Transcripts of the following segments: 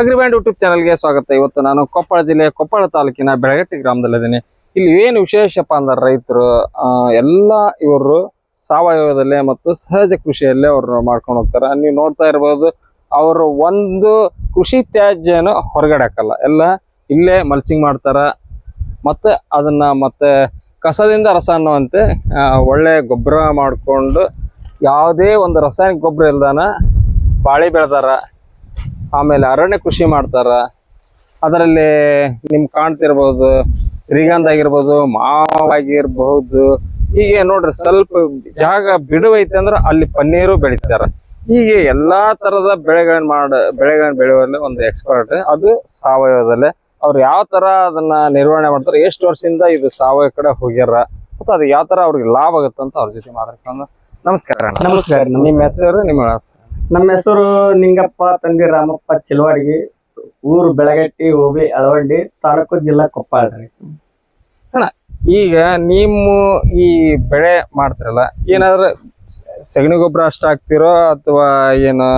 ಅಗ್ರಿಬ್ಯಾಂಡ್ YouTube ಚಾನಲ್ಗೆ ಸ್ವಾಗತ. ಇವತ್ತು ನಾನು ಕೊಪ್ಪಳ ಜಿಲ್ಲೆ ಕೊಪ್ಪಳ ತಾಲೂಕಿನ ಬೆಳಗಟ್ಟಿ ಗ್ರಾಮದಲ್ಲಿದ್ದೀನಿ. ಇಲ್ಲಿ ಏನು ವಿಶೇಷಪ್ಪ ಅಂದ್ರೆ ರೈತರು ಎಲ್ಲ ಇವರು ಸಾವಯವದಲ್ಲೇ ಮತ್ತು ಸಹಜ ಕೃಷಿಯಲ್ಲೇ ಅವರು ಮಾಡ್ಕೊಂಡು ಹೋಗ್ತಾರೆ. ನೀವು ನೋಡ್ತಾ ಇರ್ಬೋದು, ಅವರು ಒಂದು ಕೃಷಿ ತ್ಯಾಜ್ಯನ ಹೊರಗಡೆ ಹಾಕಲ್ಲ. ಎಲ್ಲ ಇಲ್ಲೇ ಮಲ್ಚಿಂಗ್ ಮಾಡ್ತಾರೆ. ಮತ್ತೆ ಅದನ್ನ ಮತ್ತೆ ಕಸದಿಂದ ರಸ ಅನ್ನುವಂತೆ ಒಳ್ಳೆ ಗೊಬ್ಬರ ಮಾಡಿಕೊಂಡು ಯಾವುದೇ ಒಂದು ರಾಸಾಯನಿಕ ಗೊಬ್ಬರ ಇಲ್ದಾನ ಬಾಳೆ ಬೆಳೆದಾರ. ಆಮೇಲೆ ಅರಣ್ಯ ಕೃಷಿ ಮಾಡ್ತಾರ. ಅದರಲ್ಲಿ ನಿಮ್ ಕಾಣ್ತಿರ್ಬೋದು ಶ್ರೀಗಂಧ ಆಗಿರ್ಬೋದು ಮಾವಾಗಿರ್ಬಹುದು ಹೀಗೆ ನೋಡ್ರಿ ಸ್ವಲ್ಪ ಜಾಗ ಬಿಡುವೈತೆ ಅಂದ್ರೆ ಅಲ್ಲಿ ಪನ್ನೀರು ಬೆಳಿತಾರ. ಹೀಗೆ ಎಲ್ಲಾ ತರದ ಬೆಳೆಗಳನ್ನ ಮಾಡ ಬೆಳೆಗಳನ್ನ ಬೆಳೆಯುವಲ್ಲಿ ಒಂದು ಎಕ್ಸ್ಪರ್ಟ್ ಅದು ಸಾವಯವದಲ್ಲೇ. ಅವ್ರು ಯಾವ ತರ ಅದನ್ನ ನಿರ್ವಹಣೆ ಮಾಡ್ತಾರೆ ಎಷ್ಟು ವರ್ಷದಿಂದ ಇದು ಸಾವಯವ ಕಡೆ ಹೋಗ್ಯಾರ ಮತ್ತು ಅದು ಯಾವ ತರ ಅವ್ರಿಗೆ ಲಾಭ ಆಗುತ್ತೆ ಅಂತ ಅವ್ರ ಜೊತೆ ಮಾತಾಡ್ಕೊಂಡು ನಮಸ್ಕಾರ ನಮಸ್ಕಾರ ನಿಮ್ಮ ಹೆಸರು ನಿಮ್ಮ ನಮ್ಮ ಹೆಸರು ನಿಂಗಪ್ಪ ತಂದೆ ರಾಮಪ್ಪ ಚಿಲವಾಡಿಗೆ. ಊರು ಬೆಳಗಟ್ಟಿ ಹೋಬಳಿ ಅಳವಂಡಿ ತಾಲೂಕು ಜಿಲ್ಲಾ ಕೊಪ್ಪಳ ರೀ. ಈಗ ನೀವು ಈ ಬೆಳೆ ಮಾಡ್ತಿರಲ್ಲ ಏನಾದ್ರೂ ಸಗಣಿ ಗೊಬ್ಬರ ಅಷ್ಟ ಹಾಕ್ತಿರೋ ಅಥವಾ ಏನು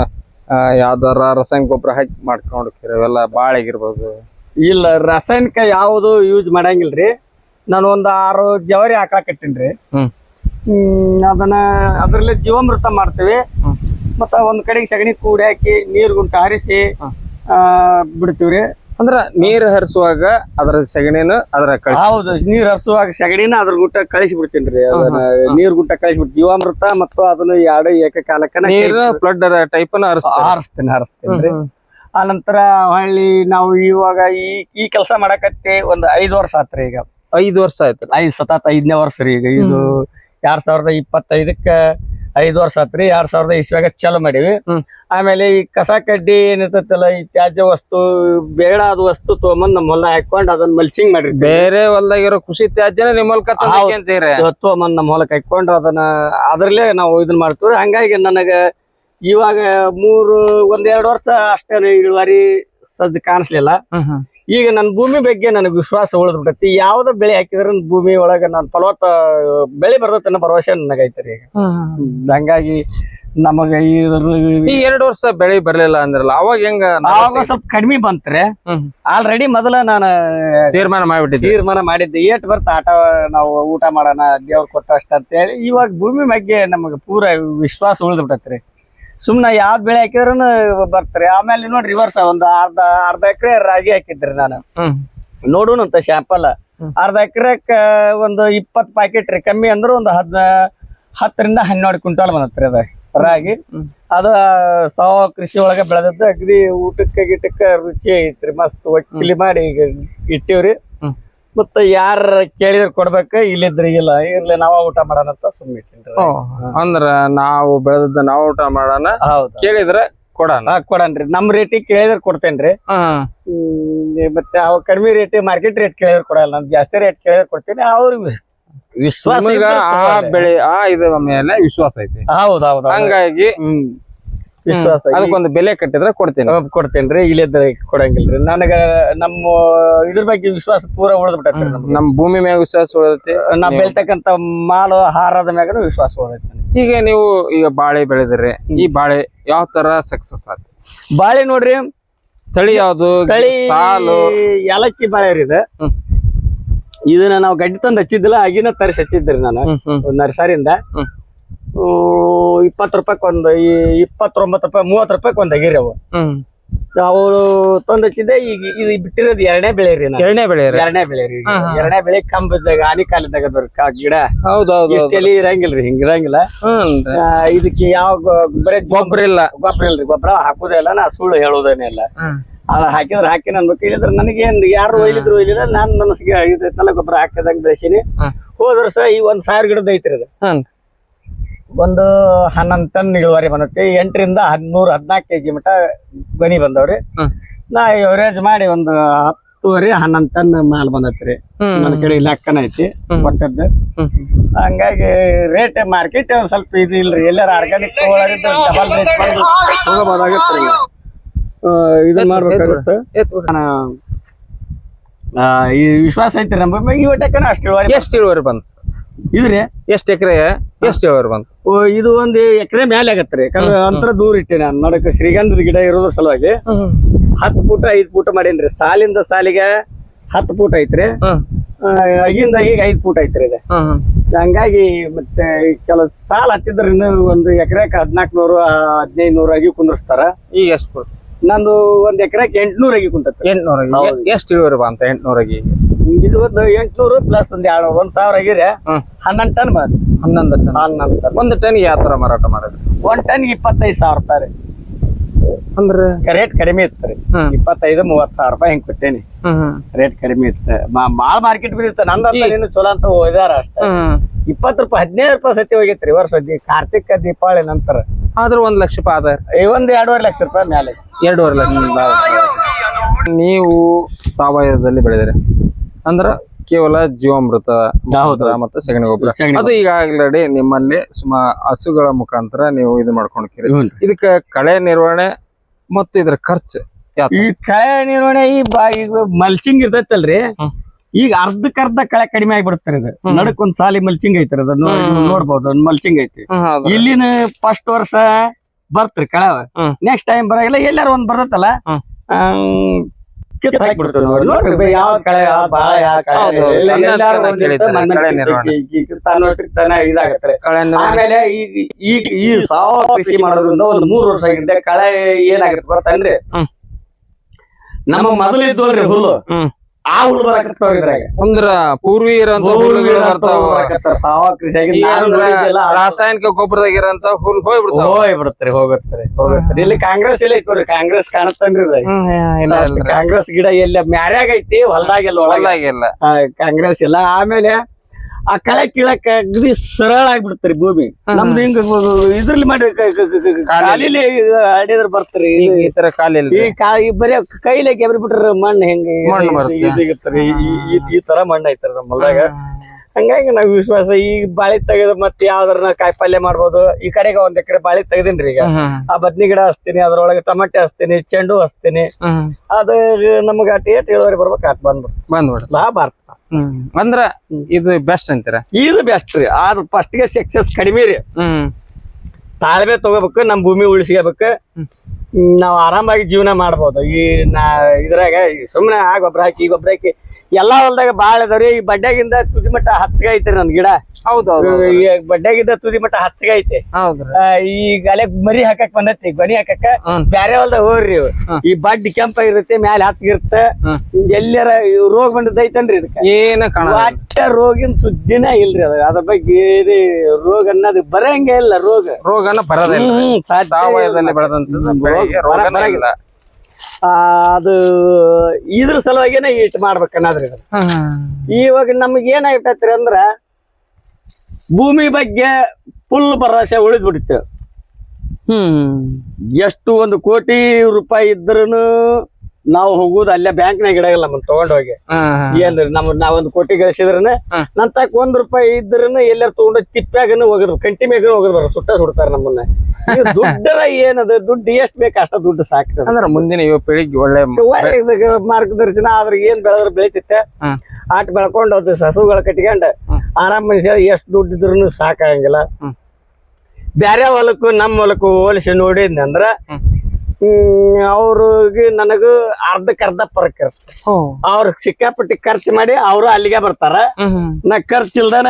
ಯಾವ್ದಾರ ರಾಸಾಯನಿಕ ಗೊಬ್ಬರ ಹಾಕಿ ಮಾಡ್ಕೊಂಡು ಹೋಗ್ತಿರೋ ಇವೆಲ್ಲ ಬಾಳೆಗಿರ್ಬೋದು ಇಲ್ಲ ರಾಸಾಯನಿಕ ಯಾವುದು ಯೂಸ್ ಮಾಡಂಗಿಲ್ರಿ. ನಾನು ಒಂದು ಆರು ಜವರಿ ಹ್ಮ್. ಹ್ಮ್, ಅದನ್ನ ಅದ್ರಲ್ಲಿ ಜೀವಾಮೃತ ಮಾಡ್ತೀವಿ. ಮತ್ತ ಒಂದ್ ಕಡೆಗೆ ಸಗಣಿ ಕೂಡಿ ಹಾಕಿ ನೀರ್ ಗುಂಟ ಹಾರಿಸಿ ಆ ಬಿಡ್ತೀವ್ರಿ. ಅಂದ್ರ ನೀರ್ ಹರಿಸುವಾಗ ಅದರ ಸಗಣಿನ ಅದರ ಕಳಿಸಿ ಹೌದು ನೀರ್ ಹರಿಸುವಾಗ ಸಗಣಿನ ಅದ್ರ ಗುಟ್ಟ ಕಳಿಸಿ ಬಿಡ್ತೀನಿ ನೀರ್ ಗುಟ್ಟ ಕಳಿಸಿ ಬಿಡ್ತೀನಿ ಜೀವಾಮೃತ ಮತ್ತು ಅದನ್ನ ಎರಡು ಏಕಕಾಲಕ್ಕ ನೀರ್ ಫ್ಲಡ್ ಟೈಪ್ ಹರಿಸ್ತೇನೆ ಹರಿಸ್ತೇನೆ ಹಾರಿಸ್ತೀನಿ ಆ ನಂತರ ಹಳ್ಳಿ ನಾವು ಇವಾಗ ಈ ಈ ಕೆಲಸ ಮಾಡಕತ್ತೆ ಒಂದ್ ಐದ್ ವರ್ಷ ಆತ್ರಿ ಈಗ. ಐದು ವರ್ಷ ಆಯ್ತು. ಐದ್ ಸತತ ಐದನೇ ವರ್ಷ ರೀ ಈಗ. ಇದು ಎರಡ್ ಸಾವಿರದ ಇಪ್ಪತ್ತೈದಕ್ಕ ಐದ್ ವರ್ಷ ಆತ್ರಿ ಎರಡ್ ಸಾವಿರದ ಇಸ್ವ್ಯಾಗ ಚಾಲು ಮಾಡೀವಿ. ಆಮೇಲೆ ಈ ಕಸ ಕಡ್ಡಿ ಏನಿರ್ತೈತಲ್ಲ ಈ ತ್ಯಾಜ್ಯ ವಸ್ತು ಬೇಡಾದ ವಸ್ತು ತಗೊಂಬಂದ್ ನಮ್ಮ ಹೊಲ ಹಾಕೊಂಡ್ ಅದನ್ನ ಮಲ್ಚಿಂಗ್ ಮಾಡಿ ಬೇರೆ ಹೊಲ್ದಾಗಿರೋ ಕೃಷಿ ತ್ಯಾಜ್ಯನ ನಿಮ್ ಮೂಲಕ ತಗೊಂಬಂದ್ ನಮ್ಮ ಹೊಲಕ್ಕೆ ಹಾಕೊಂಡು ಅದನ್ನ ಅದ್ರಲ್ಲೇ ನಾವು ಇದನ್ನ ಮಾಡ್ತೀವಿ. ಹಂಗಾಗಿ ನನಗ ಇವಾಗ ಮೂರು ಒಂದ್ ಎರಡ್ ವರ್ಷ ಅಷ್ಟೇ ಇಳುವರಿ ಸಜ್ಜ ಕಾಣಿಸ್ಲಿಲ್ಲ. ಈಗ ನನ್ನ ಭೂಮಿ ಬಗ್ಗೆ ನನಗೆ ವಿಶ್ವಾಸ ಉಳಿದ್ಬಿಟ್ಟೈತಿ ಯಾವ್ದ ಬೆಳೆ ಹಾಕಿದ್ರ ಭೂಮಿ ಒಳಗ ನಾನು ಫಲವತ್ತ ಬೆಳೆ ಬರ್ತೈತೆ ಅನ್ನೋ ಭರವಸೆ ನನಗೈತ್ರಿ ಈಗ. ಹಂಗಾಗಿ ನಮಗ ಈ ಎರಡು ವರ್ಷ ಬೆಳೆ ಬರ್ಲಿಲ್ಲ ಅಂದ್ರಲ್ಲ ಅವಾಗ ಹೆಂಗ ಅವಾಗ ಸ್ವಲ್ಪ ಕಡಿಮೆ ಬಂತ್ರಿ. ಆಲ್ರೆಡಿ ಮೊದಲ ನಾನು ತೀರ್ಮಾನ ಮಾಡಿಬಿಟ್ಟಿದ್ದೆ. ತೀರ್ಮಾನ ಮಾಡಿದ್ದೆ. ಏಟ್ ಬರ್ತ ಆಟ ನಾವು ಊಟ ಮಾಡೋಣ ದೇವ್ರ ಕೊಟ್ಟ ಅಷ್ಟ ಅಂತ ಹೇಳಿ ಇವಾಗ ಭೂಮಿ ಬಗ್ಗೆ ನಮಗೆ ಪೂರ ವಿಶ್ವಾಸ ಉಳಿದ್ಬಿಟ್ಟತ್ರಿ ಸುಮ್ನ ಯಾವ್ದ್ ಬೆಳೆ ಹಾಕಿದ್ರು ಬರ್ತಾರೆ. ಆಮೇಲೆ ನೋಡ್ರಿ ರಿವರ್ಸ್ ಒಂದು ಅರ್ಧ ಅರ್ಧ ಎಕರೆ ರಾಗಿ ಹಾಕಿದ್ರಿ ನಾನು. ನೋಡೋಣ ಅಂತ ಶಾಂಪಲ್. ಅರ್ಧ ಎಕರೆಕ್ ಒಂದು ಇಪ್ಪತ್ ಪ್ಯಾಕೆಟ್ ರೀ. ಕಮ್ಮಿ ಅಂದ್ರೆ ಒಂದು ಹದ್ ಹತ್ತರಿಂದ ಹನ್ನೆರಡು ಕ್ವಿಂಟಾಲ್ ಬಂದತ್ರಿ ಅದ ರಾಗಿ. ಅದ ಸಾವ ಕೃಷಿ ಒಳಗ ಬೆಳೆದದ್ದು ಅಗದಿ ಊಟಕ್ಕ ಗಿಟಕ್ಕ ರುಚಿ ಐತ್ರಿ. ಮಸ್ತ್ ಒಟ್ಟಿಲಿ ಮಾಡಿ ಈಗ ಇಟ್ಟಿವ್ರಿ. ಮತ್ತ ಯಾರ ಕೇಳಿದ್ರ ಕೊಡ್ಬೇಕ ಇಲ್ಲಿದ್ರ ಇಲ್ಲ. ಇರ್ಲಿ ನಾವ ಊಟ ಮಾಡೋಣ ಅಂತ ಸುಮ್ಮನೆ ಅಂದ್ರ ನಾವು ಬೆಳೆದದ್ದ ನಾವ್ ಊಟ ಮಾಡೋಣ ಹೌದು. ಕೇಳಿದ್ರೆ ಕೊಡೋಣ. ಕೊಡನ್ರಿ. ನಮ್ ರೇಟಿಗೆ ಕೇಳಿದ್ರ ಕೊಡ್ತೇನ್ರಿ. ಮತ್ತೆ ಅವ್ ಕಡಿಮೆ ರೇಟ್ ಮಾರ್ಕೆಟ್ ರೇಟ್ ಕೇಳಿದ್ರೆ ಕೊಡಲ್ಲ. ನಾನು ಜಾಸ್ತಿ ರೇಟ್ ಕೇಳಿದ್ರೆ ಕೊಡ್ತೀನಿ. ಅವ್ರಿಗೆ ವಿಶ್ವಾಸ ಆ. ಬೆಳೆ ಆ ಇದ್ರ ಮೇಲೆ ವಿಶ್ವಾಸ ಐತಿ. ಹೌದ್ ಹೌದ್. ಹಂಗಾಗಿ ಹ್ಮ್. ವಿಶ್ವಾಸ ಅದಕ್ಕೊಂದು ಬೆಲೆ ಕಟ್ಟಿದ್ರೆ ಕೊಡ್ತೇನೆ. ಕೊಡ್ತೇನ್ರಿ ಇಳಿದ್ರೆ ಕೊಡಂಗಿಲ್ರಿ ನನಗ ನಮ್ಮ ಇದ್ರ ಬಗ್ಗೆ ವಿಶ್ವಾಸ ಪೂರ ಉಳಿದ್ ಬಿಟ್ಟ ನಮ್ ಭೂಮಿ ಮ್ಯಾಗ ವಿಶ್ವಾಸ ಉಳಿದೈತಿ. ನಾ ಬೆಳ್ತಕ್ಕಂತ ಮಾಲು ಆಹಾರದ ಮ್ಯಾಗನು ವಿಶ್ವಾಸ ಉಳಿದೈತಿ ಈಗ ನೀವು ಈಗ ಬಾಳೆ ಬೆಳೆದ್ರಿ. ಈ ಬಾಳೆ ಯಾವ ತರ ಸಕ್ಸಸ್ ಆಯ್ತು ಬಾಳೆ ನೋಡ್ರಿ ತಳಿ ಯಾವ್ದು? ತಳಿ ಸಾಲು? ಏಲಕ್ಕಿ ಬಾಳೆ ರೀ ಇದು. ಇದನ್ನ ನಾವು ಗಡ್ಡಿ ತಂದು ಹಚ್ಚಿದ್ದಿಲ್ಲ ಆಗಿನ ತರಿಸಿ ಹಚ್ಚಿದ್ರಿ ನಾನು. ಹ್ಮ್. ಇಪ್ಪತ್ತು ರೂಪಾಯಿ ಒಂದು ಇಪ್ಪತ್ತೊಂಬತ್ತು ರೂಪಾಯಿ ಮೂವತ್ತು ರೂಪಾಯಿ ಒಂದ್ ಅಗಿರಿ ಅವು ಅವರು ತಂದ್ ಹಚ್ಚಿದ್ದೆ ಈಗ ಇದು ಬಿಟ್ಟಿರೋದು ಎರಡನೇ ಬೆಳೆ ರೀ ಎರಡನೇ ಬೆಳೆ ರೀ? ಎರಡನೇ ಬೆಳೆ ರೀ. ಎರಡನೇ ಬೆಳೆ ಕಂಬದಾಗ ಆನಿ ಕಾಲದಾಗ ಕಾ- ಗಿಡ. ಹೌದೌದು ಎಲ್ಲಿ ಇರಂಗಿಲ್ಲ. ಹ್ಮ್. ಆ, ಇದಕ್ಕೆ ಯಾವ ಬರೇ ಗೊಬ್ಬರ ಇಲ್ಲ. ಗೊಬ್ಬರ ಇಲ್ರಿ ಗೊಬ್ಬರ ಹಾಕುದೇ ಇಲ್ಲ ನಾ ಸುಳ್ಳು ಹೇಳುದೇನೆ ಇಲ್ಲ. ಅದ ಹಾಕಿದ್ರೆ ಹಾಕಿ ಅನ್ಬೇಕು ಇಲ್ಲಿದ್ರೆ ನನಗೇನ್ ಯಾರು ಒಯ್ಲಿದ್ರು ಒಯ್ಲಿಲ್ಲ ನಾನು ನನಸಿಗೆ ಇದೈತಲ್ಲ ಗೊಬ್ಬರ ಹಾಕಿದಂಗ ಬೆಳೆಸೀನಿ. ಹೋದ್ರೆ ಸಹ ಈ ಒಂದ್ ಸಾವಿರ ಗಿಡದ ಐತ್ರಿ ಅದು. ಒಂದು ಹನ್ನೊಂದು ಟನ್ ಇಳುವರಿ ಬಂದೈತಿ. ಎಂಟರಿಂದ ಹದಿಮೂರು ಹದಿನಾಲ್ಕು ಕೆಜಿ ಮಟ ಗೊನಿ ಬಂದವ್ರಿ. ನಾ ಎವರೇಜ್ ಮಾಡಿ ಒಂದು ಹತ್ತುವರೆ ಹನ್ನೊಂದು ಟನ್ ಮಾಲ್ ಬಂದೈತ್ರಿ. ನನ್ನ ಕಡೆ ಲೆಕ್ಕನ ಐತಿ. ಕೊಟ್ಟದ್ದು ಹಂಗಾಗಿ ರೇಟ್ ಮಾರ್ಕೆಟ್ ಒಂದ್ ಸ್ವಲ್ಪ ಇದು ಇಲ್ರಿ. ಎಲ್ಲಾರ ಆರ್ಗ್ಯಾನಿಕ್ ಡಬಲ್ ರೇಟ್ ಮಾಡಿ. ತಗೋಬೋದಾಗತ್ತೆ ರೀ ಆ, ಇದನ್ನ ಮಾಡ್ಬೇಕಾಗುತ್ತೆ. ಈ ವಿಶ್ವಾಸ ಐತಿ ನಮ್ಮ ಈ ಒಟ್ಟಕ್ಕನ ಅಷ್ಟು ಇಳುವರಿ ಎಷ್ಟು ಇಳುವರಿ ಬಂತು ಸರ್? ಇದ್ರಿ ಎಷ್ಟ್ ಎಕರೆ ಎಷ್ಟ್ ಬಂತು? ಓ, ಇದು ಒಂದು ಎಕರೆ ಮೇಲೆ ಆಗತ್ರಿ ಯಾಕಂದ್ರೆ ಅಂತರ ದೂರ ಇಟ್ಟೆ ನಾನು ನೋಡಕ್ಕೆ. ಶ್ರೀಗಂಧದ ಗಿಡ ಇರೋದ್ರ ಸಲುವಾಗಿ ಹತ್ತು ಫೂಟ್ ಐದ್ ಫೂಟ್ ಮಾಡೇನ್ರಿ ಸಾಲಿಂದ ಸಾಲಿಗೆ ಹತ್ತು ಫೂಟ್ ಐತ್ರಿ. ಆಗಿಂದ ಈಗ ಐದ್ ಫೂಟ್ ಐತ್ರಿ ಇದೆ. ಹಂಗಾಗಿ ಮತ್ತೆ ಕೆಲವು ಸಾಲ ಹತ್ತಿದ್ರಿಂದ ಒಂದು ಎಕರೆಕ್ ಹದಿನಾಲ್ಕು ನೂರು ಹದಿನೈದು ನೂರು ಅಗಿ ಕುಂದ್ರಸ್ತಾರ. ಈಗ ಎಷ್ಟು ನಂದು ಒಂದ್ ಎಕರೆ ಎಂಟ್ನೂರ್ ಅಗಿ ಕುಂತ ಎಂಟ್ನೂರಾಗಿ ಹೌದು. ಎಷ್ಟ್ ಇಳುವರಿ ಅಂತ ಎಂಟ್ನೂರಾಗಿ ಇದು ಒಂದು ಎಂಟ್ನೂರು ಪ್ಲಸ್ ಒಂದ್ ಎರಡು ಒಂದ್ ಸಾವಿರ ಆಗಿರಿ ಹ್ಮ್. ಹನ್ನೊಂದು ಟನ್ ಬಂದ್ ಹನ್ನೊಂದು ಟನ್. ಹನ್ನೊಂದು ಟನ್. ಒಂದು ಟನ್ ಯಾವ ತರ ಮಾರಾಟ ಮಾಡಿದ್ರಿ ಒಂದ್ ಟನ್ ಇಪ್ಪತ್ತೈದು ಸಾವಿರ ರೂಪಾಯಿ ರೀ. ಅಂದ್ರೆ? ರೇಟ್ ಕಡಿಮೆ ಇತ್ತು ರೀ. ಹ್ಮ್. ಇಪ್ಪತ್ತೈದು ಮೂವತ್ ಸಾವಿರ ರೂಪಾಯಿ ಹಿಂಗ್ ಕೊಟ್ಟೇನಿ. ರೇಟ್ ಕಡಿಮೆ ಇತ್ತು. ಮಾಲ್ ಮಾರ್ಕೆಟ್ ಬಿದ್ದಿತ್ತು ನಂದಲ್ಲ ಚಲೋ ಅಂತ ಹೋಗ್ಯಾರ ಅಷ್ಟ. ಇಪ್ಪತ್ತು ರೂಪಾಯಿ ಹದಿನೈದು ರೂಪಾಯಿ ಸತಿ ಹೋಗೈತ್ರಿ ಈ ವರ್ಷ ದಿ- ಕಾರ್ತಿಕ ದೀಪಾವಳಿ ನಂತರ. ಆದ್ರೂ ಒಂದ್ ಲಕ್ಷ ರೂಪಾಯಿ ಆದಾಯ. ಒಂದ್ ಎರಡೂವರೆ ಲಕ್ಷ ರೂಪಾಯಿ ಮೇಲೆ ಎರಡೂವರೆ ಲಕ್ಷ. ನೀವು ಸಾವಯವದಲ್ಲಿ ಬೆಳೆದಿರಿ. ಅಂದ್ರ ಕೇವಲ ಜೀವಾಮೃತ. ಮತ್ತೆ ಸಗಣಿ ಗೊಬ್ಬರ. ಅದು ಈಗ ಆಲ್ರೆಡಿ ನಿಮ್ಮಲ್ಲಿ ಸುಮಾ ಹಸುಗಳ ಮುಖಾಂತರ ನೀವು ಇದು ಮಾಡ್ಕೊಂಡಿರಿ. ಇದಕ್ಕೆ ಕಳೆ ನಿರ್ವಹಣೆ ಮತ್ತು ಇದ್ರ ಖರ್ಚು ಈ ಕಳೆ ನಿರ್ವಹಣೆ ಈ ಮಲ್ಚಿಂಗ್ ಇರ್ತೈತಲ್ರಿ. ಈಗ ಅರ್ಧಕ್ ಅರ್ಧ ಕಳೆ ಕಡಿಮೆ ಆಗಿಬಿಡ್ತಾರೆ ಇದು. ನಡಕ್ ಒಂದ್ ಸಾಲಿ ಮಲ್ಚಿಂಗ್ ಐತ್ರಿ ಅದು. ನೋ- ನೋಡ್ಬೋದು ಒಂದ್ ಮಲ್ಚಿಂಗ್ ಐತಿ. ಇಲ್ಲಿನ ಫಸ್ಟ್ ವರ್ಷ ಬರ್ತ್ರಿ ಕಳೆ ನೆಕ್ಸ್ಟ್ ಟೈಮ್ ಬರಾಗಿಲ್ಲ ಎಲ್ಲಾರು ಒಂದ್ ಬರ್ತಲ್ಲ ಆಮೇಲೆ ಈಗ ಈ ಸಾವಯವ ಕೃಷಿ ಮಾಡೋದ್ರಿಂದ ಒಂದು ಮೂರು ವರ್ಷ ಆಗಿದ್ದೆ ಕಳೆ ಏನಾಗುತ್ತೆ ಬರ್ತನ್ರಿ. ನಮ್ಮ ಮೊದಲು ಇದ್ದೋಲ್ರಿ ಹುಲ್ಲು ಆ ಗೊಬ್ಬರದಾಗ ಬರಕತ್ತಾವ ಇದ್ರಾಗ ಅಂದ್ರ ಕೃಷಿ ರಾಸಾಯನಿಕ ಗೊಬ್ಬರದಾಗಿರಂತ ಹುಲ್ ಹೋಗ್ಬಿಡ್ತಾವ. ಹೋಗ್ಬಿಡ್ತಾರೆ ಬಿಡ್ತಾರೆ ಹೋಗಿರ್ತಾರೆ ಹೋಗಿರ್ತಾರೆ ಇಲ್ಲಿ ಕಾಂಗ್ರೆಸ್ ಇಲ್ಲ ಐತಿ ಕಾಂಗ್ರೆಸ್ ಇಲ್ಲ. ಕಾಂಗ್ರೆಸ್ ಗಿಡ ಎಲ್ಲ ಮ್ಯಾರ್ಯಾಗ ಐತಿ? ಹೊಲ್ದಾಗ ಎಲ್ಲ ಒಳಗಾಗಿಲ್ಲ ಕಾಂಗ್ರೆಸ್ ಇಲ್ಲ. ಆಮೇಲೆ ಆ ಕಳೆ ಕೀಳಕ್ಕೆ ಅಗ್ದಿ ಸರಳ ಆಗ್ಬಿಡ್ತಾರೆ ಭೂಮಿ. ನಮ್ದು ಹಿಂಗ ಇದ್ರಲ್ಲಿ ಮಾಡಿ ಕಾಲಿಲಿ ಆಡಿದ್ರ ಬರ್ತಾರೆ. ಈ ತರ ಕಾಲಿಲ್ಲ ಈ ಕಾ ಬರೀ ಕೈಲೆ ಕೆಬ್ರಿ ಬಿಟ್ರ ಮಣ್ಣು ಹೆಂಗ ಮಣ್ಣು ಬರುತ್ತೆ. ಈ ತರ ಮಣ್ಣು ಐತಾರೆ ನಮ್ಮ ಹೊಲದಾಗ. ಹಂಗಾಗಿ ನಾವ್ ವಿಶ್ವಾಸ ಈ ಬಾಳಿ ತೆಗೆದ ಮತ್ತೆ ಯಾವ್ದಾರ ಕಾಯಿ ಪಲ್ಯ ಮಾಡ್ಬೋದು. ಈ ಕಡೆಗೆ ಒಂದ್ ಎಕರೆ ಬಾಳಿ ತೆಗ್ದಿನ್ರಿ ಈಗ. ಆ ಬದ್ನಿ ಗಿಡ ಹಚ್ತೀನಿ ಅದ್ರೊಳಗೆ ಟಮಾಟೆ ಹಚ್ತೀನಿ ಚೆಂಡು ಹಚ್ತೀನಿ. ಅದು ನಮ್ಗೆ ಅಟ್ ಏಟ್ ಇಳುವರಿ ಬರ್ಬೇಕು ಅಟ್ ಬಂದ್ಬಿಡ್ತು. ಬಂದ್ಬಿಡ್ತು. ಲಾಭ ಅರ್ಥ ಹ್ಮ್. ಅಂದ್ರ ಇದು ಬೆಸ್ಟ್ ಅಂತೀರ? ಇದು ಬೆಸ್ಟ್ ರೀ. ಆದ್ರ ಫಸ್ಟ್ಗೆ ಸಕ್ಸಸ್ ಕಡಿಮೆ ರೀ. ಹ್ಮ್. ತಾಳ್ಮೆ ತಗೋಬೇಕು ನಮ್ ಭೂಮಿ ಉಳಿಸ್ಕೋಬೇಕು. ನಾವ್ ಆರಾಮಾಗಿ ಜೀವನ ಮಾಡ್ಬೋದು. ಈ ನಾ ಇದ್ರಾಗ ಸುಮ್ಮನೆ ಸುಮ್ನೆ ಆ ಗೊಬ್ಬರ ಹಾಕಿ ಈ ಗೊಬ್ಬರ ಹಾಕಿ ಎಲ್ಲಾ ಹೊಲ್ದಾಗ ಬಾಳ ಅದಾವ್ರಿ. ಈ ಬಡ್ಡ್ಯಾಗಿಂದ ತುದಿ ಮಟ್ಟ ಹಚ್ಚಗ ಐತ್ರಿ ನನ್ ಗಿಡ. ಹೌದೌದು ಈ ಬಡ್ಡ್ಯಾಗಿಂದ ತುದಿ ಮಟ್ಟ ಹಚ್ಚಗ ಐತೆ. ಹೌದ್ರಿ ಆ, ಈಗ ಅಲೆ ಮರಿ ಹಾಕಕ್ ಬಂದೈತಿ ಗೊನಿ ಹಾಕಕ್ಕ. ಬ್ಯಾರೆ ಹೊಲ್ದಾಗ ಹೋಗ್ರಿ ಇವು. ಈ ಬಡ್ಡಿ ಕೆಂಪ ಇರುತ್ತೆ ಮ್ಯಾಲ ಹಚ್ಚಗಿರುತ್ತೆ. ಎಲ್ಲಾರ ರೋಗ ಬಂದೈತನ್ರಿ ಇದಕ್ಕ? ಏನ ಕಾಣ ಒಟ್ಟ ರೋಗಿನ ಸುದ್ದಿನ ಇಲ್ರಿ ಅದ. ಅದ್ರ ಬಗ್ಗೆ ಏನೇ ರೋಗ ಅನ್ನೋದು ಬರಂಗೇ ಇಲ್ಲ ರೋಗ. ರೋಗನ ಬರೋದಿಲ್ಲ ಹ್ಮ್, ಸಾಧ್ಯ ಸಾವಯವದಲ್ಲಿ ಇಲ್ಲ. ಬೆಳೆದಂತ ಬೆಳೆಗೆ ರೋಗನೇ. ಇಲ್ಲ. ಅದು ಇದ್ರ ಸಲುವಾಗಿನ ಇಟ್ ಮಾಡ್ಬೇಕು ಅನ್ನೋದ್ರಿ ಇದು. ಇವಾಗ ನಮ್ಗೆ ಏನಾಗ್ತೈತ್ರಿ ಅಂದ್ರ ಭೂಮಿ ಬಗ್ಗೆ ಫುಲ್ ಭರವಸೆ ಉಳಿದ್ ಬಿಡುತ್ತೆ ಹ್ಮ್. ಎಷ್ಟು ಒಂದು ಕೋಟಿ ರೂಪಾಯಿ ಇದ್ರೂನು ನಾವು ಹೋಗುದು ಅಲ್ಲೇ ಬ್ಯಾಂಕ್ನಾಗ ಇಡಗಲ್ಲ ನಮ್ಮನ್ನ ತಗೊಂಡ್ ಹೋಗಿ ಏನ್ರಿ ನಮ್ ನಾವೊಂದ್ ಕೋಟಿ ಗಳಿಸಿದ್ರನ. ನನ್ ತಕ್ ಒಂದ್ ರೂಪಾಯಿ ಇದ್ರನ ಎಲ್ಲಾರ ತಗೊಂಡ್ ತಿಪ್ಪ್ಯಾಗನು ಹೋಗಿದ್ರು ಕಂಟಿ ಮ್ಯಾಗನು ಹೋಗಿದ್ರು ಸುಟ್ಟ ಸುಡ್ತಾರ ನಮ್ಮನ್ನ ದುಡ್ಡರ ಏನದ ದುಡ್ಡು ಎಷ್ಟ್ ಬೇಕು ಅಷ್ಟ ದುಡ್ಡು ಸಾಕ್ತದ ಅಂದ್ರ ಮುಂದಿನ ಯುವ ಪೀಳಿಗೆ ಒಳ್ಳೆ ಮಾರ್ಗದರ್ಶನ ಆದ್ರ ಏನ್ ಬೆಳೆದ್ರ ಬೆಳಿತಿತ್ತ. ಆಟ ಬೆಳ್ಕೊಂಡು ಹೋದ್ ಹಸುಗಳ ಕಟ್ಕೊಂಡ್. ಆರಾಮ್ ಮನುಷ್ಯ ಎಷ್ಟ್ ದುಡ್ಡು ಇದ್ರು ಸಾಕಾಗಂಗಿಲ್ಲ. ಬ್ಯಾರೆ ಹೊಲಕ್ಕೂ ನಮ್ಮ ಹೊಲಕ್ಕೂ ಹೋಲಿಸಿ ನೋಡಿದ್ನಂದ್ರ ಅವ್ರಿಗೆ ನನಗ ಅರ್ಧಕ್ಕರ್ಧ ಪರಕ್ ಇರುತ್ತೆ ಹ್ಮ್. ಅವ್ರ ಸಿಕ್ಕಾಪಟ್ಟಿ ಖರ್ಚು ಮಾಡಿ ಅವರು ಅಲ್ಲಿಗೆ ಬರ್ತಾರ. ನಾ ಖರ್ಚು ಇಲ್ದಾನ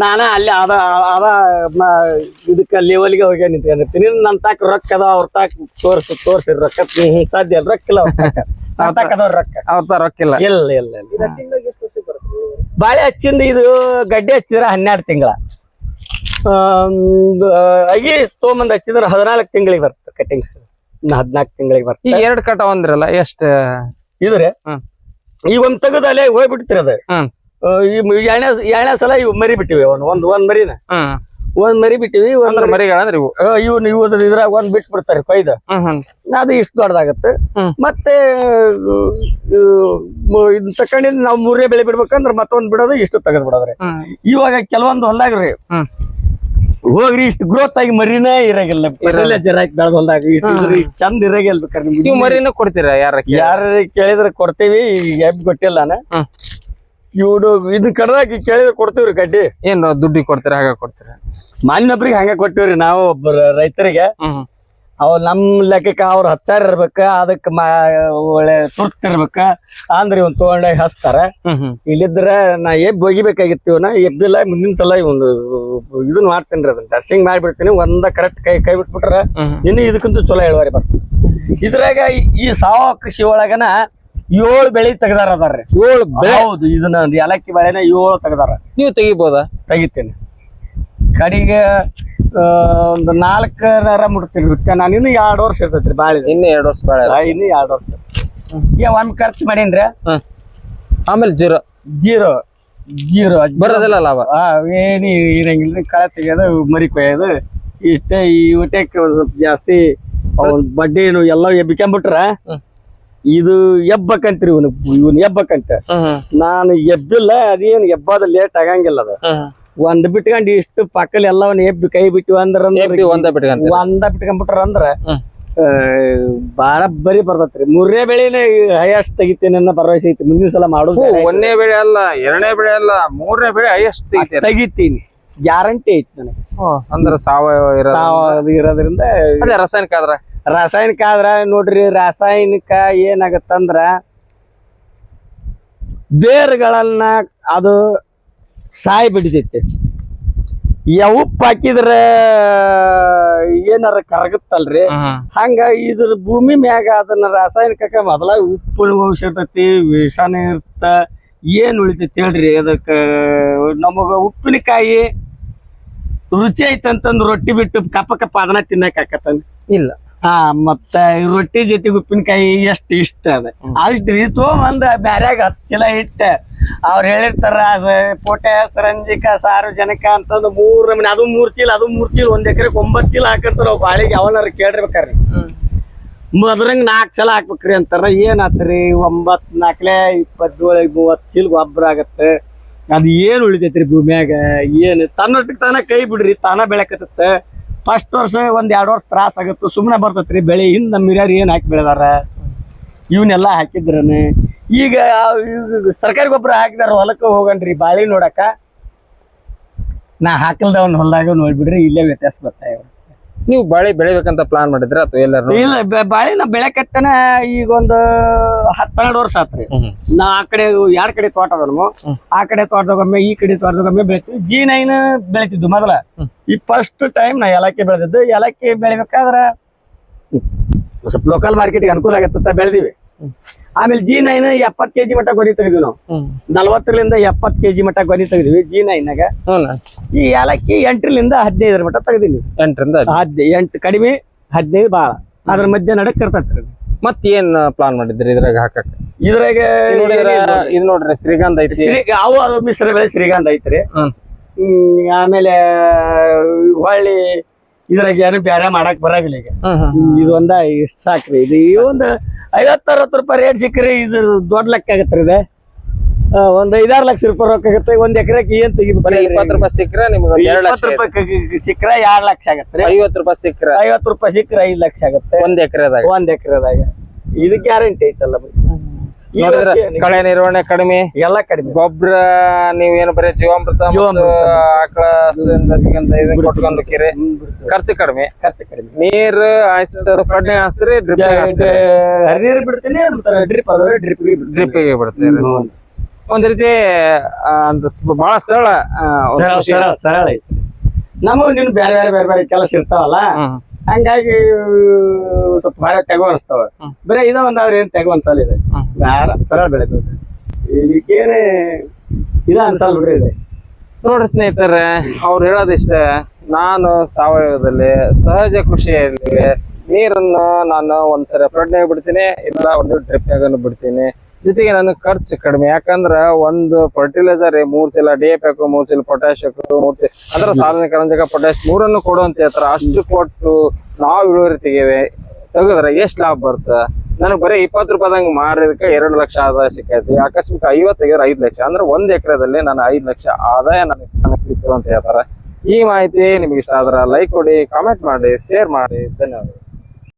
ನಾನ ಅಲ್ಲಿ ಅದ ಅದ ಇದಕ್ಕ ಲೆವೆಲ್ಗೆ ಹೋಗಿ ನಿಂತ್ಕೊಂಡಿರ್ತೀನಿ. ನನ್ ತಾಕ ರೊಕ್ಕ ಅದ ಅವ್ರ ತಾಕ ತೋರ್ಸಿ ತೋರ್ಸಿ ರೊಕ್ಕ. ಸಾಧ್ಯ ಇಲ್ಲ. ರೊಕ್ಕ ಇಲ್ಲ ಅವ್ರ ತಾಕ. ನನ್ ತಾಕ ಅದಾವ ರೊಕ್ಕ. ಅವ್ರ ರೊಕ್ಕಿಲ್ಲ ಇಲ್ಲ. ಇಲ್ಲ ಇಲ್ಲ. ಬಾಳೆ ಹಚ್ಚಿಂದ ಇದು ಗಡ್ಡೆ ಹಚ್ಚಿದ್ರ ಹನ್ನೆರಡು ತಿಂಗಳ. ಅಗಿ ತೊಗೊಂಬಂದ್ ಹಚ್ಚಿದ್ರ ಹದಿನಾಲ್ಕು ತಿಂಗಳಿಗೆ ಬರ್ತದೆ. ಕಟಿಂಗ್ಸ್ ಹದಿನಾಲ್ಕು ತಿಂಗಳಿಗೆ ಬರ್ತದೆ ಈಗ ಎರಡ್ ಕಟ ಒಂದ್ರಲ್ಲ ಎಷ್ಟ? ಇದ್ರೆ ಈ ಈಗ ಒಂದ್ ತೆಗದ ಅಲ್ಲೇ ಹೋಗ್ಬಿಡ್ತೀರ ಅದ. ಹ್ಮ್. ಈ ಎರಡನೇ ಸಲ ಇವ್ ಮರಿ ಬಿಟ್ಟಿವಿ ಒಂದ್ ಒಂದ್ ಒಂದ್ ಮರಿನ. ಹ್ಮ್. ಒಂದ್ ಮರಿ ಬಿಟ್ಟಿವಿ ಒಂದ್ ಅಂದ್ರ ಮರಿಗಳಂದ್ರ ಇವು. ಇವ್ನ ಇವ್ ಇದ್ರಾಗ ಒಂದ್ ಬಿಟ್ಟು ಬಿಡ್ತಾರೆ ಕೊಯ್ದು. ಹ್ಮ್ ಹ್ಮ್. ಅದು ಇಷ್ಟು ದೊಡ್ಡದಾಗತ್ತೆ. ಹ್ಮ್. ಮತ್ತೆ ಇದನ್ನ ತಕೊಂಡಿದ್ ನಾವು ಮೂರೇ ಬೆಳೆ ಬಿಡ್ಬೇಕಂದ್ರ ಮತ್ತೊಂದ್ ಬಿಡೋದು ಇಷ್ಟು ತೆಗೆದ್ ಬಿಡೋದ್ರಿ. ಹ್ಮ್. ಇವಾಗ ಕೆಲವೊಂದು ಹೊಲ್ದಾಗ್ರಿ. ಹ್ಮ್. ಹೋಗ್ರಿ ಇಷ್ಟು ಗ್ರೋತ್ ಆಗಿ ಮರಿನೇ ಇರಾಗಿಲ್ಲ ಇರಲ್ಲ ಇಷ್ಟು ಚಂದ ಇರಾಗಿಲ್ಲ ಬೇಕಾದ್ರೆ ನಿಮ್ಗೆ. ನೀವು ಮರಿನೂ ಕೊಡ್ತೀರಾ ಯಾರ ಯಾರ ಕೇಳಿದ್ರೆ ಕೊಡ್ತೀವಿ ಈಗ ಎಬ್ ಕೊಟ್ಟಿಲ್ಲ ನಾನು. ಇವನು ಇದನ್ನ ಕಡ್ದಾಕಿ ಕೇಳಿದ್ರೆ ಕೊಡ್ತೀವ್ರಿ ಕಡ್ಡಿ. ಏನ್ ದುಡ್ಡಿಗೆ ಕೊಡ್ತೀರಾ ಹಾಗೆ ಕೊಡ್ತೀರಾ? ಮಾನ್ಯೊಬ್ರಿಗೆ ಹಂಗೆ ಕೊಟ್ಟಿವ್ರಿ ನಾವು ಒಬ್ಬ ರೈತರಿಗೆ. ಹ್ಮ್. ಅವ್ ನಮ್ ಲೆಕ್ಕಕ್ಕೆ ಅವ್ರ ಹಚ್ಚಾರ ಇರ್ಬೇಕ ಅದಕ್ಕೆ ಮಾ ಒಳ್ಳೆ ತುರ್ತ್ ಇರ್ಬೇಕ ಅಂದ್ರೆ ಇವ್ನ ತಗೊಂಡಾಗ ಹಚ್ತಾರ. ಇಲ್ಲಿದ್ರ ನಾ ಎಬ್ ಒಗಿಬೇಕಾಗಿತ್ತು ಇವನ ಎಬ್ಬಿಲ್ಲ ಮುಂದಿನ ಸಲ ಇವನು ಇದನ್ನ ಮಾಡ್ತೀನಿ ಅದನ್ನ. ಟರ್ಸಿಂಗ್ ಮಾಡ್ಬಿಡ್ತೀನಿ ಒಂದ ಕರೆಕ್ಟ್ ಕೈ ಕೈ ಬಿಟ್ಬಿಟ್ರ ಇನ್ನು ಇದಕ್ಕಂತೂ ಚಲೋ ಇಳುವರಿ ಬರ್ತದೆ ಇದ್ರಾಗ ಈ- ಸಾವಯವ ಕೃಷಿ ಒಳಗನ ಏಳು ಬೆಳಿ ತೆಗ್ದಾರ ಅದಾರ್ರಿ ಏಳು ಬೆಳೆ ಹೌದು ಇದನ್ನ ಒಂದು ಏಲಕ್ಕಿ ಬೆಳೆನ ಏಳು ತೆಗ್ದಾರ. ನೀವು ತೆಗಿಬೋದಾ? ತೆಗಿತೇನೆ. ಕಡೆಗೆ ಒಂದು ನಾಲ್ಕರ ಮುಡ್ತೀನಿ ನಾನು ಇನ್ನು ಎರಡು ವರ್ಷ ಇರ್ತೈತ್ರಿ ಬಾಳ ಇನ್ನು ಎರಡು ವರ್ಷ ಬಾಳ ಇನ್ನು ಎರಡು ವರ್ಷ. ಈಗ ಒಂದ್ ಖರ್ಚು ಮಾಡೀನ್ರಿ ಆಮೇಲೆ ಜೀರೋ. ಜೀರೋ. ಜೀರೋ. ಬರೋದಿಲ್ಲ ಲಾಭ. ಏನು ಇರಂಗಿಲ್ಲ ಕಳೆ ತೆಗೆಯೋದು ಮರಿ ಕೊಯ್ಯೋದು ಇಷ್ಟೇ ಈ ಊಟಕ್ಕೆ ಸ್ವಲ್ಪ ಜಾಸ್ತಿ ಅವ್ನ ಬಡ್ಡಿನು ಎಲ್ಲ ಎಬ್ಬಿಕೊಂಬಿಟ್ರ ಹ್ಮ್. ಇದು ಎಬ್ಬಕಂತ್ರಿ ಇವನು ಇವನ್ ಎಬ್ಬಕಂತ. ನಾನು ಎಬ್ಬಿಲ್ಲ ಅದೇನು ಎಬ್ಬಾದ ಲೇಟ್ ಆಗಂಗಿಲ್ಲ ಅದು. ಒಂದ್ ಬಿಟ್ಕೊಂಡು ಇಷ್ಟು ಪಕ್ಕಲ್ ಎಲ್ಲವನ್ನ ಎಬ್ಬಿ ಕೈ ಬಿಟ್ಟು ಅಂದ್ರ ಎಬ್ಬಿ ಒಂದ ಬಿಟ್ಕೊಂಡ್ ಒಂದ ಬಿಟ್ಕೊಂಡ್ಬಿಟ್ರ ಅಂದ್ರ ಬರಿ ಬರ್ತೈತ್ರಿ. ಮೂರನೇ ಬೆಳೆನೇ ಹೈಯೆಸ್ಟ್ ತೆಗಿತೇನೆ ಅನ್ನೋ ಭರವಸೆ ಐತಿ. ಮುಂದಿನ ಸಲ ಮಾಡೋದು. ಒಂದನೇ ಬೆಳೆ ಅಲ್ಲ ಎರಡನೇ ಬೆಳೆ ಅಲ್ಲ ಮೂರನೇ ಬೆಳೆ ಹೈಯೆಸ್ಟ್ ತೆಗಿತೀನಿ. ಗ್ಯಾರಂಟಿ ಐತಿ ನನಗೆ. ಅಂದ್ರ ಸಾವಯವ ಇರೋದ್ರಿಂದ ಅದೇ ರಾಸಾಯನಿಕ ಆದ್ರ? ರಾಸಾಯನಿಕ ಆದ್ರ ನೋಡ್ರಿ ರಾಸಾಯನಿಕ ಏನಾಗತ್ತಂದ್ರ ಬೇರುಗಳನ್ನ ಅದು ಸಾಯಿ ಬಿಡಿತೈತಿ. ಯಾವ ಉಪ್ಪು ಹಾಕಿದ್ರ ಏನಾರ ಕರಗುತ್ತಲ್ರಿ? ಹಂಗ ಇದ್ರ ಭೂಮಿ ಮ್ಯಾಗ ಅದನ್ನ ರಾಸಾಯನಿಕ ಮೊದಲ ಉಪ್ಪು ಅಂಶ ಇರ್ತೈತಿ ವಿಷಾನ ಇರ್ತ ಏನ್ ಉಳಿತೈತಿ ಹೇಳ್ರಿ ಅದಕ್ಕ? ನಮಗ ಉಪ್ಪಿನಕಾಯಿ ರುಚಿ ಐತಂತಂದ್ ರೊಟ್ಟಿ ಬಿಟ್ಟು ಕಪ್ಪ ಕಪ್ಪ ಅದನ್ನ ತಿನ್ನಕ್ ಇಲ್ಲ. ಹಾ ಮತ್ತ ರೊಟ್ಟಿ ಜೊತೆ ಉಪ್ಪಿನಕಾಯಿ ಎಷ್ಟು ಇಷ್ಟ ಅದ. ಅಷ್ಟು ರೀ ತೊಗೊಂಬಂದ ಬ್ಯಾರ್ಯಾಗ ಹತ್ತು ಚೀಲ ಇಟ್ಟ. ಅವ್ರು ಹೇಳಿರ್ತಾರ ಪೊಟ್ಯಾಸ್ ಸರಂಜಿಕ ಸಾರ್ವಜನಿಕ ಅಂತಂದು ಮೂರ್ ನಮೂನಿ ಅದು ಮೂರ್ ಚೀಲ ಅದು ಮೂರ್ ಚೀಲ ಒಂದ್ ಎಕರೆಗೆ ಒಂಬತ್ ಚೀಲ ಹಾಕಿರ್ತಾರ ಅವ್ ಬಾಳಿಗೆ ಅವನಾರ ಕೇಳಿರ್ಬೇಕ್ರಿ ಅದ್ರಂಗ ನಾಲ್ಕು ಚೀಲ ಹಾಕ್ಬೇಕ್ರಿ ಅಂತಾರ. ಏನ್ ಆತ್ರಿ ಒಂಬತ್ ನಾಲ್ಕಲೆ ಇಪ್ಪತ್ತೇಳು ಮೂವತ್ತು ಚೀಲ ಗೊಬ್ಬರ ಆಗತ್ತೆ. ಅದು ಏನ್ ಉಳಿತೈತ್ರಿ ಭೂಮ್ಯಾಗ? ಏನ್ ತನ್ನೊಟ್ಟಿಗೆ ತಾನ ಕೈ ಬಿಡ್ರಿ ತಾನ ಬೆಳಕತ್ತ ಫಸ್ಟ್ ವರ್ಷ ಒಂದು ಎರಡು ವರ್ಷ ತ್ರಾಸ ಆಗುತ್ತೆ. ಸುಮ್ಮನೆ ಬರ್ತೈತ್ರಿ, ಬೆಳೆ ಹಿಂದೆ ನಮ್ಮ ಹಿರಿಯರು ಏನು ಹಾಕಿ ಬೆಳೆದಾರ? ಇವನ್ನೆಲ್ಲ ಹಾಕಿದ್ರನ. ಈಗ ಸರ್ಕಾರಿ ಗೊಬ್ಬರ ಹಾಕಿದಾರ, ಹೊಲಕ್ಕೆ ಹೋಗನ್ರಿ, ಬಾಳಿ ನೋಡಕ. ನಾ ಹಾಕಲ್ದವನ್ ಹೊಲ್ದಾಗ ನೋಡ್ಬಿಡ್ರಿ ಇಲ್ಲೇ ವ್ಯತ್ಯಾಸ ಬರ್ತಾವ ನೀವು ಬಾಳೆ ಬೆಳಿಬೇಕಂತ ಪ್ಲಾನ್ ಮಾಡಿದ್ರ ಅಥವಾ ಎಲ್ಲರೂ ಇಲ್ಲ ಬೆ- ಬಾಳಿ ನಾ ಬೆಳೆಕತ್ತನ ಈಗ ಒಂದು ಹತ್ತೆರಡು ವರ್ಷ ಆತ್ರಿ. ನಾ ಆ ಕಡೆ ಎರಡ್ ಕಡೆ ತೋಟ ಅದ ನಮ್ಮ ಆ ಕಡೆ ತೋಟದಾಗೊಮ್ಮೆ ಈ ಕಡೆ ತೋಟದಾಗೊಮ್ಮೆ ಬೆಳಿತೀವಿ ಜಿ ನೈನ್ ಬೆಳಿತಿದ್ದು ಮೊದಲ. ಈ ಫಸ್ಟ್ ಟೈಮ್ ನಾ ಏಲಕ್ಕಿ ಬೆಳೆದಿದ್ದು. ಏಲಕ್ಕಿ ಬೆಳಿಬೇಕಾದ್ರ ಸ್ವಲ್ಪ ಲೋಕಲ್ ಮಾರ್ಕೆಟ್ಗೆ ಅನುಕೂಲ ಆಗತ್ತ ಬೆಳೆದಿವಿ. ಆಮೇಲೆ ಜಿ ನೈನ್ ಎಪ್ಪತ್ ಕೆಜಿ ಮಟ್ಟ ಗೊನಿ ತೆಗೆದ್ವಿ ನಾವು. ನಲ್ವತ್ತರಿಂದ ಎಪ್ಪತ್ ಕೆಜಿ ಮಟ್ಟ ಗೊನಿ ತೆಗೆದ್ವಿ ಜಿ ನೈನ್ ಹ್ಞೂ ಈ ಏಲಕ್ಕಿ ಎಂಟರಿಂದ ಹದಿನೈದರ ಮಟ್ಟ ತೆಗೆದಿನಿ. ಎಂಟರಿಂದ. ಹದಿನೈದು. ಎಂಟು ಕಡಿಮೆ ಹದಿನೈದು ಭಾಳ ಅದ್ರ ಮಧ್ಯೆ ನಡಕ್ ಇರ್ತೈತ್ರಿ ಮತ್ ಏನ್ ಪ್ಲಾನ್ ಮಾಡಿದ್ರಿ ಇದ್ರಾಗ ಹಾಕಕ್? ಇದ್ರಾಗ. ಇದು ನೋಡ್ರಿ. ಶ್ರೀಗಂಧ ಐತಿ ಅವು ಮಿಶ್ರ ಬೆಳೆ ಶ್ರೀಗಂಧ ಐತ್ರಿ. ಆಮೇಲೆ ಹೊಳ್ಳಿ ಇದ್ರಾಗ ಏನು ಬೇರೆ ಮಾಡಕ್ ಬರಂಗಿಲ್ಲ ಈಗ. ಇದೊಂದ ಇಷ್ಟ್ ಸಾಕ್ರಿ. ಇದು ಈ ಒಂದು ಐವತ್ತು ಅರವತ್ತು ರೂಪಾಯಿ ರೇಟ್ ಸಿಕ್ಕರೆ ಇದು ದೊಡ್ಡ ಲೆಕ್ಕ ಆಗತ್ತೆ ಇದೆ. ಒಂದ್ ಐದಾರು ಲಕ್ಷ ರೂಪಾಯಿ ರೊಕ್ಕ ಆಗತ್ತೆ ಒಂದ್ ಎಕರೆಗೆ ಏನ್ ತೆಗಿಬೇಕು ಇಪ್ಪತ್ತು ರೂಪಾಯಿ ಸಿಕ್ಕ್ರೆ ನಿಮ್ಗೆ ಎರಡ್ ಲಕ್ಷ ರೂಪಾಯಿ ಸಿಕ್ಕ್ರ ಎರಡು ಲಕ್ಷ ಆಗತ್ರಿ ಐವತ್ತು ರೂಪಾಯಿ ಸಿಕ್ಕರೆ ಐವತ್ತು ರೂಪಾಯಿ ಸಿಕ್ಕರೆ ಐದು ಲಕ್ಷ ಆಗತ್ತೆ. ಒಂದ್ ಎಕರೆದಾಗ. ಒಂದ್ ಎಕರೆದಾಗ. ಇದು ಗ್ಯಾರಂಟಿ ಐತಲ್ಲ ಕಳೆ ನಿರ್ವಹಣೆ ಕಡಿಮೆ. ಎಲ್ಲ ಕಡಿಮೆ. ಗೊಬ್ಬರ ನೀವ್ ಏನ್ ಬರೀ ಜೀವಾಮೃತ. ಆಕಳ ಹಸುವಿಂದ ಸಿಗಂತ ಇದನ್ನ ಕೊಟ್ಕೊಂಡು ಹೋಕ್ಕಿರಿ ಹ್ಮ್, ಬಿಡ್ತೀವಿ. ಖರ್ಚು ಕಡಿಮೆ. ಖರ್ಚು ಕಡಿಮೆ. ನೀರ್ ಹಾಯಿಸ್ತಾರೆ ಡ್ರಿಪ್ ಹಾಸ್ತ್ರಿ ಡ್ರಿಪ್ ಹರಿನೀರು ಬಿಡ್ತೀನಿ ಡ್ರಿಪ್ ಡ್ರಿಪ್ ಬಿಡ್ತೀರಿ. ಒಂದ್ ರೀತಿ ಬಹಳ ಸರಳ ಸರಳ. ಸರಳ ಐತಿ. ನಮಗ್ ನೀನು ಬೇರೆ ಬೇರೆ ಬೇರೆ ಬೇರೆ ಕೆಲಸ ಇರ್ತಾವಲ್ಲ? ಹಂಗಾಗಿ ಸ್ವಲ್ಪ ಭಾಳ ತೆಗೋ ಅನಿಸ್ತಾವ. ಬರೀ ಇದ ಒಂದಾದ್ರೆ ಏನ್ ತೆಗೋ ಅನ್ಸಲ್ಲ ಇದೆ. ಸರಳ ಇದಕ್ಕೇನೆ ಅನ್ಸಲ್ ಬಿಡ್ರಿ ಇದೆ. ನೋಡ್ರಿ ಸ್ನೇಹಿತರೆ ಅವ್ರು ಹೇಳೋದಿಷ್ಟ ನಾನು ಸಾವಯವದಲ್ಲಿ ಸಹಜ ಕೃಷಿಯಲ್ಲಿ ನೀರನ್ನು ನಾನು ಒಂದ್ಸರಿ ಪ್ರಜ್ಞೆ ಬಿಡ್ತೀನಿ ಇಲ್ಲ ಒಂದು ಡ್ರಿಪ್ನಾಗ ಬಿಡ್ತೀನಿ. ಜೊತೆಗೆ ನನ್ನ ಖರ್ಚು ಕಡಿಮೆ. ಯಾಕಂದ್ರ ಒಂದು ಫರ್ಟಿಲೈಸರ್ ಮೂರ್ ಚೀಲ ಡಿ ಎಫ್ ಹಾಕು ಮೂರ್ ಚೀಲ ಪೊಟ್ಯಾಶ್ ಹಾಕು ಮೂರ್ ಚೀಲ ಅಂದ್ರೆ ಸಾರ್ವಜನಿಕ ರಂಜಕ ಪೊಟ್ಯಾಶ್ ಮೂರನ್ನು ಕೊಡುವಂತ ಹೇಳ್ತಾರ. ಅಷ್ಟು ಕೊಟ್ಟು ನಾವು ಇಳುವರಿ ತೆಗಿವೆ ತೆಗೆದ್ರೆ ಎಷ್ಟ್ ಲಾಭ ಬರುತ್ತೆ? ನನಗೆ ಬರೀ ಇಪ್ಪತ್ತು ರೂಪಾಯಿದಂಗ್ ಮಾರಿದಕ್ಕೆ ಎರಡು ಲಕ್ಷ ಆದಾಯ ಸಿಕ್ಕೈತಿ. ಆಕಸ್ಮಿಕ ಐವತ್ತು ತೆಗೆದ್ರೆ ಐದು ಲಕ್ಷ. ಅಂದ್ರೆ ಒಂದು ಎಕರೆದಲ್ಲಿ ನಾನು ಐದು ಲಕ್ಷ ಆದಾಯ ನನಗೆ ನನಗೆ ಸಿಕ್ತು ಅಂತ ಹೇಳ್ತಾರೆ. ಈ ಮಾಹಿತಿ ನಿಮ್ಗೆ ಇಷ್ಟ ಆದ್ರೆ ಲೈಕ್ ಕೊಡಿ ಕಾಮೆಂಟ್ ಮಾಡಿ ಶೇರ್ ಮಾಡಿ. ಧನ್ಯವಾದಗಳು.